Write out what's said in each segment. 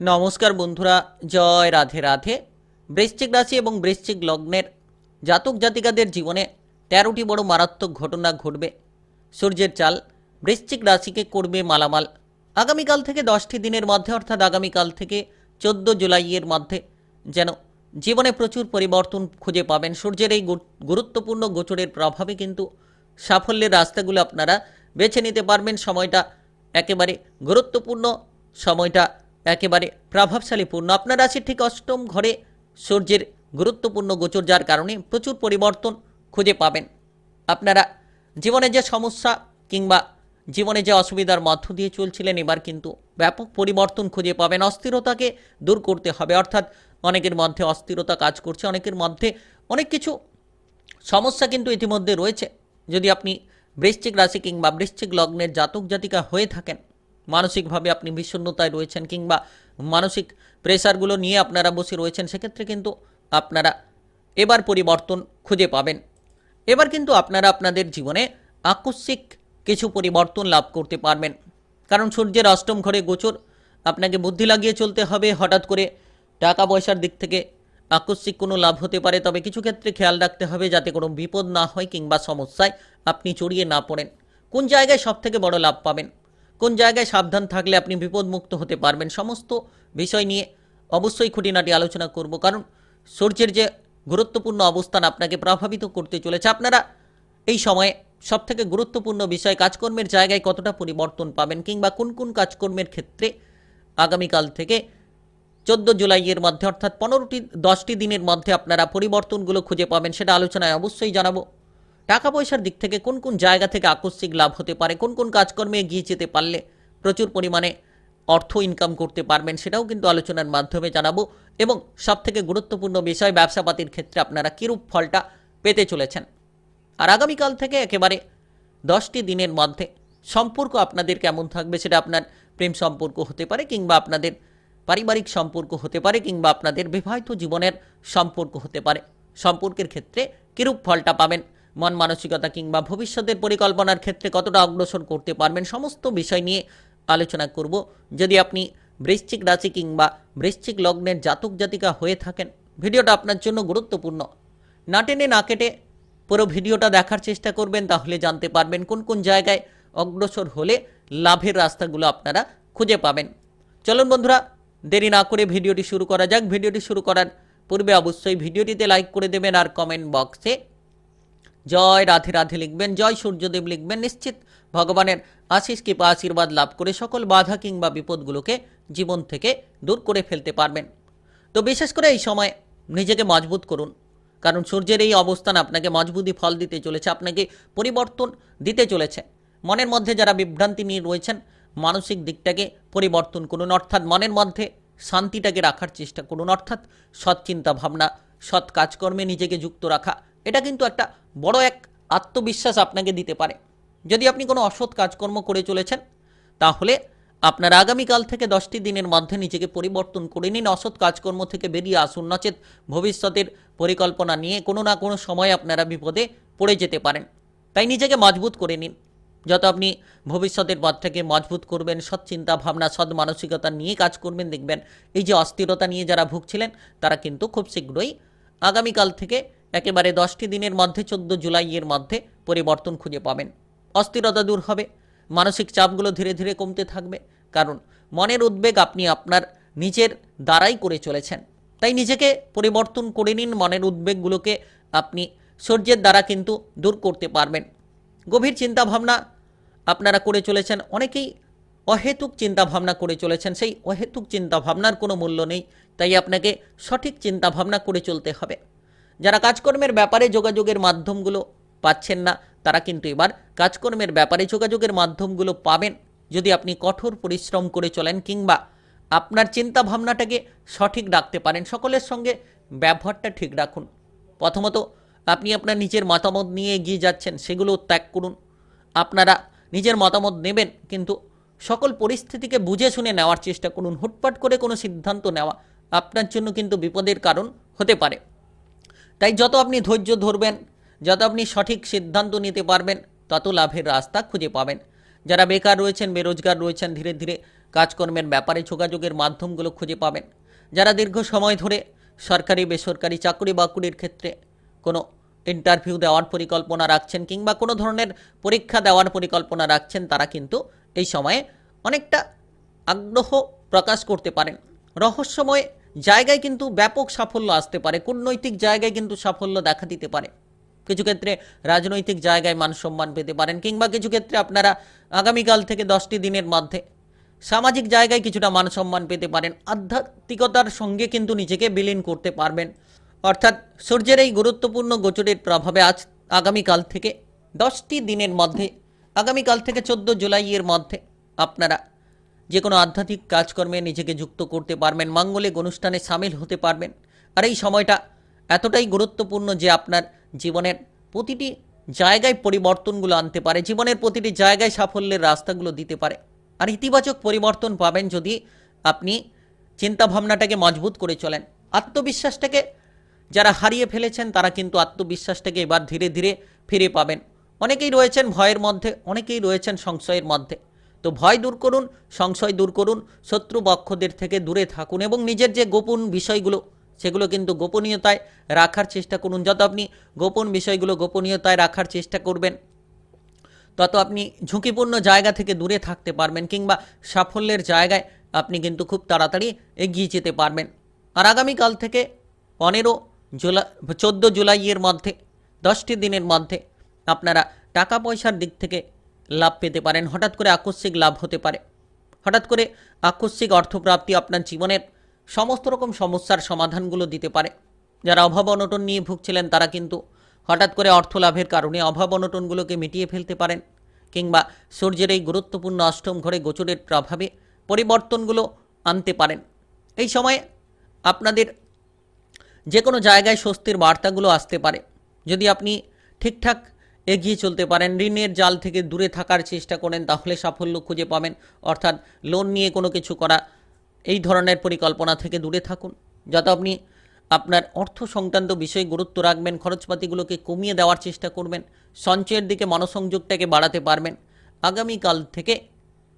নমস্কার বন্ধুরা, জয় রাধে রাধে। বৃশ্চিক রাশি এবং বৃশ্চিক লগ্নের জাতক জাতিকাদের জীবনে তেরোটি বড় মারাত্মক ঘটনা ঘটবে। সূর্যের চাল বৃশ্চিক রাশিকে করবে মালামাল। আগামীকাল থেকে দশটি দিনের মধ্যে, অর্থাৎ আগামীকাল থেকে চোদ্দ জুলাইয়ের মধ্যে যেন জীবনে প্রচুর পরিবর্তন খুঁজে পাবেন। সূর্যের এই গুরুত্বপূর্ণ গোচরের প্রভাবে কিন্তু সাফল্যের রাস্তাগুলো আপনারা বেছে নিতে পারবেন। সময়টা একেবারে গুরুত্বপূর্ণ সময়টা একেবারে প্রভাবশালীপূর্ণ আপনার রাশির ঠিক অষ্টম ঘরে সূর্যের গুরুত্বপূর্ণ গোচর যার কারণে প্রচুর পরিবর্তন খুঁজে পাবেন। আপনারা জীবনে যে সমস্যা কিংবা জীবনে যে অসুবিধার মধ্য দিয়ে চলছিলেন, এবার কিন্তু ব্যাপক পরিবর্তন খুঁজে পাবেন। অস্থিরতাকে দূর করতে হবে। অর্থাৎ অনেকের মধ্যে অস্থিরতা কাজ করছে, অনেকের মধ্যে অনেক কিছু সমস্যা কিন্তু ইতিমধ্যে রয়েছে। যদি আপনি বৃশ্চিক রাশি কিংবা বৃশ্চিক লগ্নের জাতক জাতিকা হয়ে থাকেন মানসিকভাবে আপনি বিষণ্ণতায় রয়েছেন কিংবা মানসিক প্রেশারগুলো নিয়ে আপনারা বসে রয়েছেন, সেক্ষেত্রে কিন্তু আপনারা এবার পরিবর্তন খুঁজে পাবেন। এবার কিন্তু আপনারা আপনাদের জীবনে আকস্মিক কিছু পরিবর্তন লাভ করতে পারবেন। কারণ সূর্যের অষ্টম ঘরে গোচর, আপনাকে বুদ্ধি লাগিয়ে চলতে হবে, হঠাৎ করে টাকা পয়সার দিক থেকে আকস্মিক কোনো লাভ হতে পারে। তবে কিছু ক্ষেত্রে খেয়াল রাখতে হবে যাতে কোনো বিপদ না হয় কিংবা সমস্যায় আপনি জড়িয়ে না পড়েন। কোন জায়গায় সব থেকে বড় লাভ পাবেন? কোন জায়গায় সাবধান থাকলে আপনি বিপদমুক্ত হতে পারবেন? সমস্ত বিষয় নিয়ে অবশ্যই খুঁটিনাটি আলোচনা করব। কারণ সূর্যের যে গুরুত্বপূর্ণ অবস্থান আপনাকে প্রভাবিত করতে চলেছে। আপনারা এই সময়ে সবথেকে গুরুত্বপূর্ণ বিষয় কাজকর্মের জায়গায় কতটা পরিবর্তন পাবেন কিংবা কোন কোন কাজকর্মের ক্ষেত্রে আগামীকাল থেকে চোদ্দ জুলাইয়ের মধ্যে অর্থাৎ পনেরোটি দশটি দিনের মধ্যে আপনারা পরিবর্তনগুলো খুঁজে পাবেন সেটা আলোচনায় অবশ্যই জানাব। টাকা পয়সার দিক থেকে কোন কোন জায়গা থেকে আকস্মিক লাভ হতে পারে, কোন কোন কাজকর্মে এগিয়ে যেতে পারলে প্রচুর পরিমাণে অর্থ ইনকাম করতে পারবেন সেটাও কিন্তু আলোচনার মাধ্যমে জানাব। এবং সবথেকে গুরুত্বপূর্ণ বিষয়, ব্যবসাপাতির ক্ষেত্রে আপনারা কীরূপ ফলটা পেতে চলেছেন? আর আগামীকাল থেকে একেবারে দশটি দিনের মধ্যে সম্পর্ক আপনাদের কেমন থাকবে সেটা আপনার প্রেম সম্পর্ক হতে পারে কিংবা আপনাদের পারিবারিক সম্পর্ক হতে পারে কিংবা আপনাদের বিবাহিত জীবনের সম্পর্ক হতে পারে। সম্পর্কের ক্ষেত্রে কীরূপ ফলটা পাবেন মন মানসিকতা কিংবা ভবিষ্যতের পরিকল্পনার ক্ষেত্রে কতটা অগ্রসর করতে পারবেন সমস্ত বিষয় নিয়ে আলোচনা করব। যদি আপনি বৃশ্চিক রাশি কিংবা বৃশ্চিক লগ্নের জাতক জাতিকা হয়ে থাকেন, ভিডিওটা আপনার জন্য গুরুত্বপূর্ণ। না টেনে না কেটে পুরো ভিডিওটা দেখার চেষ্টা করবেন, তাহলে জানতে পারবেন কোন কোন জায়গায় অগ্রসর হলে লাভের রাস্তাগুলো আপনারা খুঁজে পাবেন। চলুন বন্ধুরা, দেরি না করে ভিডিওটি শুরু করা যাক। ভিডিওটি শুরু করার পূর্বে অবশ্যই ভিডিওটিতে লাইক করে দেবেন আর কমেন্ট বক্সে জয় রাধে রাধে লিখবেন, জয় সূর্যদেব লিখবেন। নিশ্চিত ভগবানের আশিস কৃপা আশীর্বাদ লাভ করে সকল বাধা কিংবা বিপদগুলোকে জীবন থেকে দূর করে ফেলতে পারবেন। তো বিশেষ করে এই সময় নিজেকে মজবুত করুন, কারণ সূর্যের এই অবস্থান আপনাকে মজবুতি ফল দিতে চলেছে, আপনাকে পরিবর্তন দিতে চলেছে। মনের মধ্যে যারা বিভ্রান্তি নিয়ে রয়েছেন, মানসিক দিকটাকে পরিবর্তন করুন, অর্থাৎ মনের মধ্যে শান্তিটাকে রাখার চেষ্টা করুন, অর্থাৎ সৎ চিন্তা ভাবনা, সৎ কাজকর্মে নিজেকে যুক্ত রাখা এটা কিন্তু একটা বড় এক আত্মবিশ্বাস আপনাকে দিতে পারে। যদি আপনি কোনো অসৎ কাজকর্ম করে চলেছেন, তাহলে আপনার আগামীকাল থেকে দশটি দিনের মধ্যে নিজেকে পরিবর্তন করে নিন। অসৎ কাজকর্ম থেকে বেরিয়ে আসুন। নচেত ভবিষ্যতের পরিকল্পনা নিয়ে কোনো না কোনো সময় আপনারা বিপদে পড়ে যেতে পারেন। তাই নিজেকে মজবুত করে নিন। যত আপনি ভবিষ্যতের পথটাকে মজবুত করবেন, সৎ চিন্তা ভাবনা, সৎ মানসিকতা নিয়ে কাজ করবেন, দেখবেন এই যে অস্থিরতা নিয়ে যারা ভুগছিলেন, তারা কিন্তু খুব শীঘ্রই আগামীকাল থেকে একেবারে দশটি দিনের মধ্যে, চোদ্দ জুলাইয়ের মধ্যে পরিবর্তন খুঁজে পাবেন। অস্থিরতা দূর হবে। মানসিক চাপগুলো ধীরে ধীরে কমতে থাকবে। কারণ মনের উদ্বেগ আপনি আপনার নিজের দ্বারাই করে চলেছেন। তাই নিজেকে পরিবর্তন করে নিন। মনের উদ্বেগগুলোকে আপনি সূর্যের দ্বারা কিন্তু দূর করতে পারবেন। গভীর চিন্তাভাবনা আপনারা করে চলেছেন। অনেকেই অহেতুক চিন্তাভাবনা করে চলেছেন। সেই অহেতুক চিন্তাভাবনার কোনো মূল্য নেই। তাই আপনাকে সঠিক চিন্তাভাবনা করে চলতে হবে। যারা কাজকর্মের ব্যাপারে যোগাযোগের মাধ্যমগুলো পাচ্ছেন না, তারা কিন্তু এবার কাজকর্মের ব্যাপারে যোগাযোগের মাধ্যমগুলো পাবেন। যদি আপনি কঠোর পরিশ্রম করে চলেন কিংবা আপনার চিন্তা ভাবনাটাকে সঠিক রাখতে পারেন, সকলের সঙ্গে ব্যবহারটা ঠিক রাখুন। প্রথমত, আপনি আপনার নিজের মতামত নিয়ে এগিয়ে যাচ্ছেন, সেগুলো ত্যাগ করুন। আপনারা নিজের মতামত নেবেন, কিন্তু সকল পরিস্থিতিকে বুঝে শুনে নেওয়ার চেষ্টা করুন। হুটপাট করে কোনো সিদ্ধান্ত নেওয়া আপনার জন্য কিন্তু বিপদের কারণ হতে পারে। তাই যত আপনি ধৈর্য ধরবেন, যত আপনি সঠিক সিদ্ধান্ত নিতে পারবেন, তত লাভের রাস্তা খুঁজে পাবেন। যারা বেকার রয়েছেন, বেরোজগার রয়েছেন, ধীরে ধীরে কাজকর্মের ব্যাপারে যোগাযোগের মাধ্যমগুলো খুঁজে পাবেন। যারা দীর্ঘ সময় ধরে সরকারি, বেসরকারি চাকরি বাকরির ক্ষেত্রে কোনো ইন্টারভিউ দেওয়ার পরিকল্পনা রাখছেন কিংবা কোনো ধরনের পরীক্ষা দেওয়ার পরিকল্পনা রাখছেন, তারা কিন্তু এই সময়ে অনেকটা আগ্রহ প্রকাশ করতে পারেন। রহস্যময় জায়গায় কিন্তু ব্যাপক সাফল্য আসতে পারে, কূটনৈতিক জায়গায় কিন্তু সাফল্য দেখা দিতে পারে। কিছু ক্ষেত্রে রাজনৈতিক জায়গায় মান সম্মান পেতে পারেন, কিংবা কিছু ক্ষেত্রে আপনারা আগামীকাল থেকে দশটি দিনের মধ্যে সামাজিক জায়গায় কিছুটা মান সম্মান পেতে পারেন, আধ্যাত্মিকতার সঙ্গে কিন্তু নিজেকে বিলীন করতে পারবেন। অর্থাৎ সূর্যের এই গুরুত্বপূর্ণ গোচরের প্রভাবে আজ আগামীকাল থেকে দশটি দিনের মধ্যে, আগামীকাল থেকে চোদ্দ জুলাইয়ের মধ্যে আপনারা যে কোনো আধ্যাত্মিক কাজকর্মে নিজেকে যুক্ত করতে পারবেন, মাঙ্গলিক অনুষ্ঠানে সামিল হতে পারবেন। আর এই সময়টা এতটাই গুরুত্বপূর্ণ যে আপনার জীবনের প্রতিটি জায়গায় পরিবর্তনগুলো আনতে পারে, জীবনের প্রতিটি জায়গায় সাফল্যের রাস্তাগুলো দিতে পারে। আর ইতিবাচক পরিবর্তন পাবেন যদি আপনি চিন্তাভাবনাটাকে মজবুত করে চলেন। আত্মবিশ্বাসটাকে যারা হারিয়ে ফেলেছেন, তারা কিন্তু আত্মবিশ্বাসটাকে এবার ধীরে ধীরে ফিরে পাবেন। অনেকেই রয়েছেন ভয়ের মধ্যে, অনেকেই রয়েছেন সংশয়ের মধ্যে। তো ভয় দূর করুন, সংশয় দূর করুন, শত্রু পক্ষদের থেকে দূরে থাকুন এবং নিজের যে গোপন বিষয়গুলো, সেগুলো কিন্তু গোপনীয়তায় রাখার চেষ্টা করুন। যত আপনি গোপন বিষয়গুলো গোপনীয়তায় রাখার চেষ্টা করবেন, তত আপনি ঝুঁকিপূর্ণ জায়গা থেকে দূরে থাকতে পারবেন কিংবা সাফল্যের জায়গায় আপনি কিন্তু খুব তাড়াতাড়ি এগিয়ে যেতে পারবেন। আর আগামীকাল থেকে পনেরো জুলাই, চোদ্দ জুলাইয়ের মধ্যে, দশটি দিনের মধ্যে আপনারা টাকা পয়সার দিক থেকে লাভ পেতে পারেন। হঠাৎ করে আকস্মিক লাভ হতে পারে। হঠাৎ করে আকস্মিক অর্থপ্রাপ্তি আপনার জীবনের সমস্ত রকম সমস্যার সমাধানগুলো দিতে পারে। যারা অভাব অনটন নিয়ে ভুগছিলেন, তারা কিন্তু হঠাৎ করে অর্থ লাভের কারণে অভাব অনটনগুলোকে মিটিয়ে ফেলতে পারেন কিংবা সূর্যের এই গুরুত্বপূর্ণ অষ্টম ঘরে গোচরের প্রভাবে পরিবর্তনগুলো আনতে পারেন। এই সময়ে আপনাদের যে কোনো জায়গায় স্বস্তির বার্তাগুলো আসতে পারে। যদি আপনি ঠিকঠাক এগিয়ে চলতে পারেন। ঋণের জাল থেকে দূরে থাকার চেষ্টা করেন, তাহলে সাফল্য খুঁজে পাবেন। অর্থাৎ লোন নিয়ে কোনো কিছু করা, এই ধরনের পরিকল্পনা থেকে দূরে থাকুন। যাতে আপনি আপনার অর্থ সংক্রান্ত বিষয়ে গুরুত্ব রাখবেন, খরচপাতিগুলোকে কমিয়ে দেওয়ার চেষ্টা করবেন, সঞ্চয়ের দিকে মনোসংযোগটাকে বাড়াতে পারবেন। আগামীকাল থেকে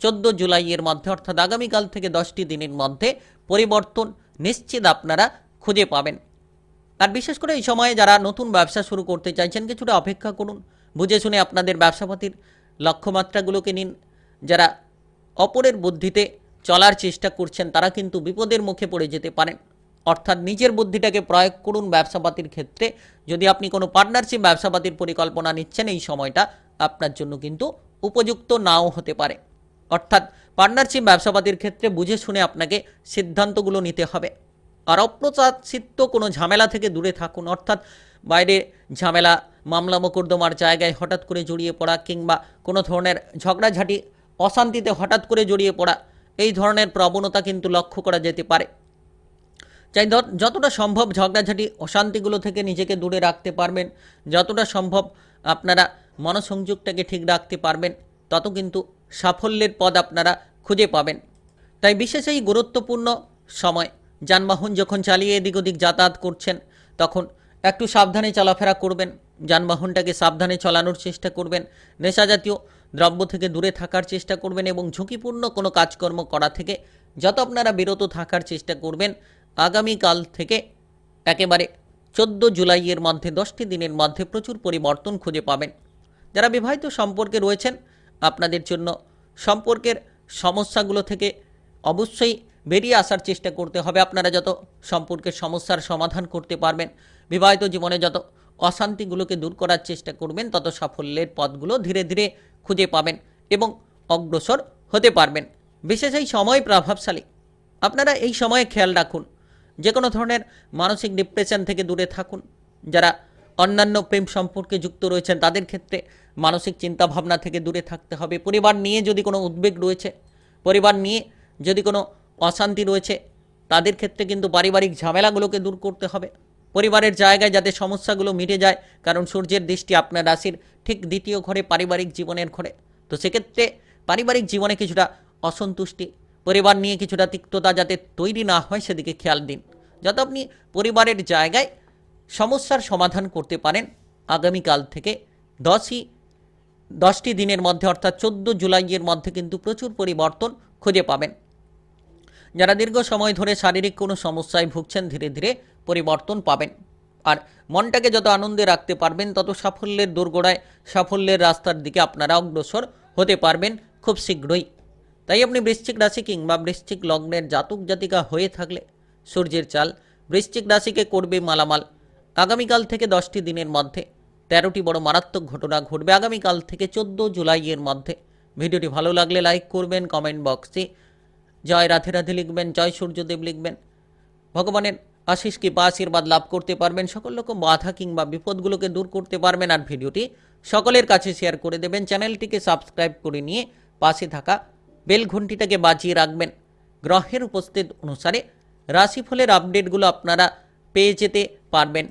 চোদ্দ জুলাইয়ের মধ্যে, অর্থাৎ আগামীকাল থেকে দশটি দিনের মধ্যে পরিবর্তন নিশ্চিত আপনারা খুঁজে পাবেন। আর বিশেষ করে এই সময়ে যারা নতুন ব্যবসা শুরু করতে চাইছেন, কিছুটা অপেক্ষা করুন। বুঝে শুনে আপনাদের ব্যবসাপাতির লক্ষ্যমাত্রাগুলোকে নিন। যারা অপরের বুদ্ধিতে চলার চেষ্টা করছেন, তারা কিন্তু বিপদের মুখে পড়ে যেতে পারেন। অর্থাৎ নিজের বুদ্ধিটাকে প্রয়োগ করুন ব্যবসাপাতির ক্ষেত্রে। যদি আপনি কোনো পার্টনারশিপ ব্যবসাপাতির পরিকল্পনা নিচ্ছেন, এই সময়টা আপনার জন্য কিন্তু উপযুক্ত নাও হতে পারে। অর্থাৎ পার্টনারশিপ ব্যবসাপাতির ক্ষেত্রে বুঝে শুনে আপনাকে সিদ্ধান্তগুলো নিতে হবে। আর অপ্রচারিত কোনো ঝামেলা থেকে দূরে থাকুন। অর্থাৎ বাইরে ঝামেলা, মামলা মোকদ্দমার জায়গায় হঠাৎ করে জড়িয়ে পড়া কিংবা কোনো ধরনের ঝগড়াঝাটি, অশান্তিতে হঠাৎ করে জড়িয়ে পড়া, এই ধরনের প্রবণতা কিন্তু লক্ষ্য করা যেতে পারে। চাই যতটা সম্ভব ঝগড়াঝাটি, অশান্তিগুলো থেকে নিজেকে দূরে রাখতে পারবেন। যতটা সম্ভব আপনারা মনসংযোগটাকে ঠিক রাখতে পারবেন, তত কিন্তু সাফল্যের পদ আপনারা খুঁজে পাবেন। তাই বিশেষ এই গুরুত্বপূর্ণ সময় যানবাহন যখন চালিয়ে এদিক ওদিক যাতায়াত করছেন, তখন একটু সাবধানে চলাফেরা করবেন, যানবাহনটাকে সাবধানে চালানোর চেষ্টা করবেন, নেশাজাতীয় দ্রব্য থেকে দূরে থাকার চেষ্টা করবেন এবং ঝুঁকিপূর্ণ কোনো কাজকর্ম করা থেকে যত আপনারা বিরত থাকার চেষ্টা করবেন, আগামীকাল থেকে একেবারে চোদ্দ জুলাইয়ের মধ্যে, দশটি দিনের মধ্যে প্রচুর পরিবর্তন খুঁজে পাবেন। যারা বিবাহিত সম্পর্কে রয়েছেন, আপনাদের জন্য সম্পর্কের সমস্যাগুলো থেকে অবশ্যই বেরিয়ে আসার চেষ্টা করতে হবে। আপনারা যত সম্পর্কের সমস্যার সমাধান করতে পারবেন, বিবাহিত জীবনে যত অশান্তিগুলোকে দূর করার চেষ্টা করবেন, তত সাফল্যের পথগুলো ধীরে ধীরে খুঁজে পাবেন এবং অগ্রসর হতে পারবেন। বিশেষ এই সময় প্রভাবশালী। আপনারা এই সময়ে খেয়াল রাখুন যে কোনো ধরনের মানসিক ডিপ্রেশন থেকে দূরে থাকুন। যারা অন্যান্য প্রেম সম্পর্কে যুক্ত রয়েছেন, তাদের ক্ষেত্রে মানসিক চিন্তাভাবনা থেকে দূরে থাকতে হবে। পরিবার নিয়ে যদি কোনো উদ্বেগ রয়েছে, পরিবার নিয়ে যদি কোনো অশান্তি রয়েছে। তাদের ক্ষেত্রে কিন্তু পারিবারিক ঝামেলাগুলোকে দূর করতে হবে। পরিবারের জায়গায় যাতে সমস্যাগুলো মিটে যায়, কারণ সূর্যের দৃষ্টি আপনার রাশির ঠিক দ্বিতীয় ঘরে পারিবারিক জীবনের ঘরে। তো সেক্ষেত্রে পারিবারিক জীবনে কিছুটা অসন্তুষ্টি, পরিবার নিয়ে কিছুটা তিক্ততা যাতে তৈরি না হয় সেদিকে খেয়াল দিন। যাতে আপনি পরিবারের জায়গায় সমস্যার সমাধান করতে পারেন আগামীকাল থেকে। দশই, দশটি দিনের মধ্যে অর্থাৎ চোদ্দ জুলাইয়ের মধ্যে কিন্তু প্রচুর পরিবর্তন খুঁজে পাবেন। যারা দীর্ঘ সময় ধরে শারীরিক কোনো সমস্যায় ভুগছেন, ধীরে ধীরে পরিবর্তন পাবেন। আর মনটাকে যত আনন্দে রাখতে পারবেন, তত সাফল্যের দোরগোড়ায় সাফল্যের রাস্তার দিকে আপনারা অগ্রসর হতে পারবেন খুব শীঘ্রই। তাই আপনি বৃশ্চিক রাশি কিংবা বৃশ্চিক লগ্নের জাতক জাতিকা হয়ে থাকলে সূর্যের চাল বৃশ্চিক রাশিকে করবে মালামাল। আগামীকাল থেকে দশটি দিনের মধ্যে তেরোটি বড় মারাত্মক ঘটনা ঘটবে আগামীকাল থেকে চোদ্দ জুলাইয়ের মধ্যে। ভিডিওটি ভালো লাগলে লাইক করবেন, কমেন্ট বক্সে জয় রাধে রাধে লিখবেন, জয় সূর্যদেব লিখবেন। ভগবানের আশিস কৃপা আশীর্বাদ লাভ করতে পারবেন? সকল রকম বাধা কিংবা বিপদগুলোকে দূর করতে পারবেন আর ভিডিওটি সকলের কাছে শেয়ার করে দেবেন। চ্যানেলটিকে সাবস্ক্রাইব করে নিয়ে পাশে থাকা বেল ঘন্টিটাকে বাজিয়ে রাখবেন। গ্রহের উপস্থিত অনুসারে রাশিফলের আপডেটগুলো আপনারা পেয়ে যেতে পারবেন।